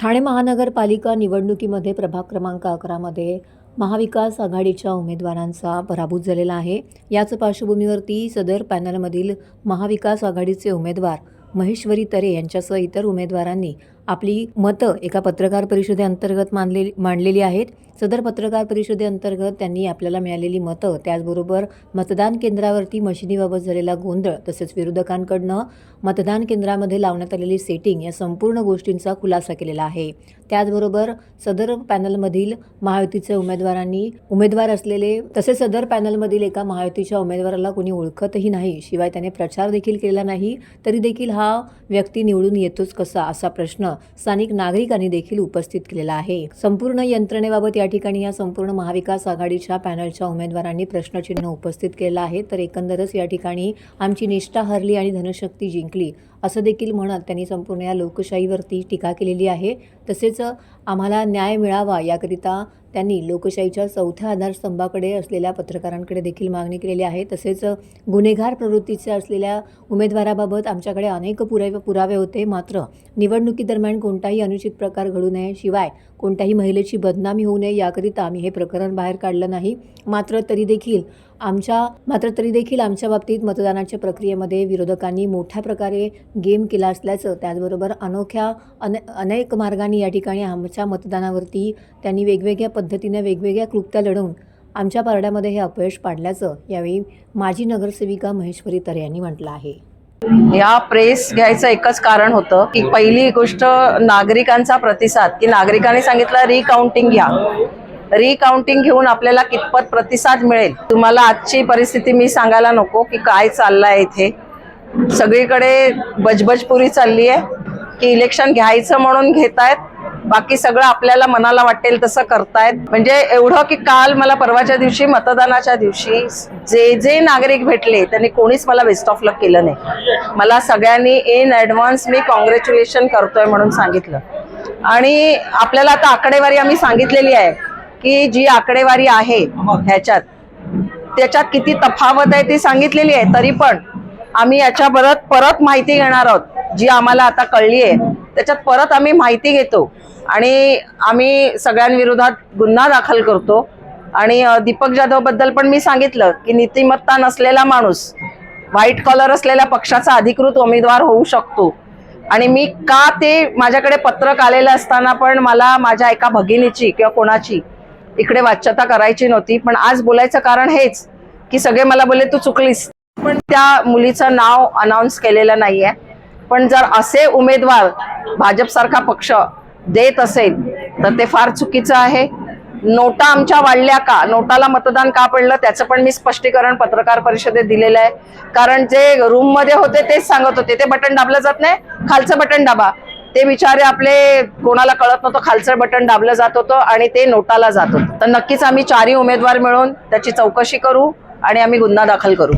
ठाणे महानगरपालिका निवडणुकीमध्ये प्रभाग क्रमांक अकरामध्ये महाविकास आघाडीच्या उमेदवारांचा पराभूत झालेला आहे. याच पार्श्वभूमीवरती सदर पॅनलमधील महाविकास आघाडीचे उमेदवार महेश्वरी तरे यांच्यासह इतर उमेदवारांनी आपली मतं एका पत्रकार परिषदेअंतर्गत मानलेली मांडलेली आहेत. सदर पत्रकार परिषदेअंतर्गत त्यांनी आपल्याला मिळालेली मतं त्याचबरोबर मतदान केंद्रावरती मशिनीबाबत झालेला गोंधळ तसेच विरोधकांकडनं मतदान केंद्रामध्ये लावण्यात आलेली सेटिंग या संपूर्ण गोष्टींचा खुलासा केलेला आहे. त्याचबरोबर सदर पॅनलमधील महायुतीचे उमेदवारांनी उमेदवार असलेले तसेच सदर पॅनलमधील एका महायुतीच्या उमेदवाराला कोणी ओळखतही नाही शिवाय त्याने प्रचार देखील केलेला नाही तरी देखील हा व्यक्ती निवडून येतोच कसा असा प्रश्न स्थानिक नागरिकांनी देखील उपस्थित केलेला आहे. संपूर्ण यंत्रणेबाबत या ठिकाणी या संपूर्ण महाविकास आघाडीच्या पॅनलच्या उमेदवारांनी प्रश्नचिन्ह उपस्थित केलं आहे. तर एकंदरच या ठिकाणी आमची निष्ठा हरली आणि धनशक्ती जिंकली. असं देखील म्हणत त्यांनी संपूर्ण या लोकशाहीवरती टीका केलेली आहे. तसेच आम्हाला न्याय मिळावा याकरिता त्यांनी लोकशाहीच्या चौथ्या आधारस्तंभाकडे असलेल्या पत्रकारांकडे देखील मागणी केलेली आहे. तसेच गुन्हेगार प्रवृत्तीचे असलेल्या उमेदवाराबाबत आमच्याकडे अनेक पुरावे पुरावे होते. मात्र निवडणुकीदरम्यान कोणताही अनुचित प्रकार घडू नये शिवाय कोणत्याही महिलेची बदनामी होऊ नये याकरिता आम्ही हे प्रकरण बाहेर काढलं नाही. मात्र तरी देखील आमच्या मात्र तरी देखील आमच्या बाबतीत मतदानाच्या प्रक्रियेमध्ये विरोधकांनी मोठ्या प्रकारे गेम केला असल्याचं त्याचबरोबर अनोख्या अने अनेक मार्गांनी या ठिकाणी आमच्या मतदानावरती त्यांनी वेगवेगळ्या पद्धतीने वेगवेगळ्या कृत्या लढवून आमच्या पारड्यामध्ये हे अपयश पाडल्याचं यावेळी माजी नगरसेविका महेश्वरी तर यांनी म्हटलं आहे. या प्रेस घ्यायचं एकच कारण होतं की पहिली गोष्ट नागरिकांचा प्रतिसाद की नागरिकांनी सांगितलं रिकाउंटिंग घ्या. रिकाउंटिंग घेऊन आपल्याला कितपत प्रतिसाद मिळेल? तुम्हाला आजची परिस्थिती मी सांगायला नको की काय चाललंय इथे. सगळीकडे बजबजपुरी चालली आहे की इलेक्शन घ्यायचं म्हणून घेतायत बाकी सगळं आपल्याला मनाला वाटेल तसं करतायत. म्हणजे एवढं की काल मला परवाच्या दिवशी मतदानाच्या दिवशी जे जे नागरिक भेटले त्यांनी कोणीच मला वेस्ट ऑफ लक केलं नाही. मला सगळ्यांनी इन ॲडव्हान्स मी कॉंग्रॅच्युलेशन करतोय म्हणून सांगितलं. आणि आपल्याला आता आकडेवारी आम्ही सांगितलेली आहे की जी आकडेवारी आहे ह्याच्यात त्याच्यात किती तफावत आहे ती सांगितलेली आहे तरी पण आम्ही याच्या परत परत माहिती घेणार आहोत जी आम्हाला आता कळली आहे. त्याच्यात परत आम्ही माहिती घेतो आणि आम्ही सगळ्यांविरोधात गुन्हा दाखल करतो. आणि दीपक जाधवबद्दल पण मी सांगितलं की नीतिमत्ता नसलेला माणूस व्हाईट कॉलर असलेल्या पक्षाचा अधिकृत उमेदवार होऊ शकतो. आणि मी का ते माझ्याकडे पत्रक आलेलं असताना पण मला माझ्या एका भगिनीची किंवा कोणाची इकडे वाच्यता करायची नव्हती. पण आज बोलायचं कारण हेच की सगळे मला बोलले तू चुकलीस. पण त्या मुलीचं नाव अनाऊन्स केलेलं नाहीये. पण जर असे उमेदवार भाजप सारखा पक्ष देत असेल तर ते फार चुकीचं आहे. नोटा आमच्या वाढल्या का? नोटाला मतदान का पडलं? त्याचं पण मी स्पष्टीकरण पत्रकार परिषदेत दिलेलं आहे. कारण जे रूममध्ये होते तेच सांगत होते. ते बटन दाबलं जात नाही खालचं बटन दाबा. ते बिचारे आपले कोणाला कळत नव्हतं खालचं बटन दाबलं जात होतं आणि ते नोटाला जात होतं. तर नक्कीच आम्ही चारही उमेदवार मिळून त्याची चौकशी करू आणि आम्ही गुन्हा दाखल करू.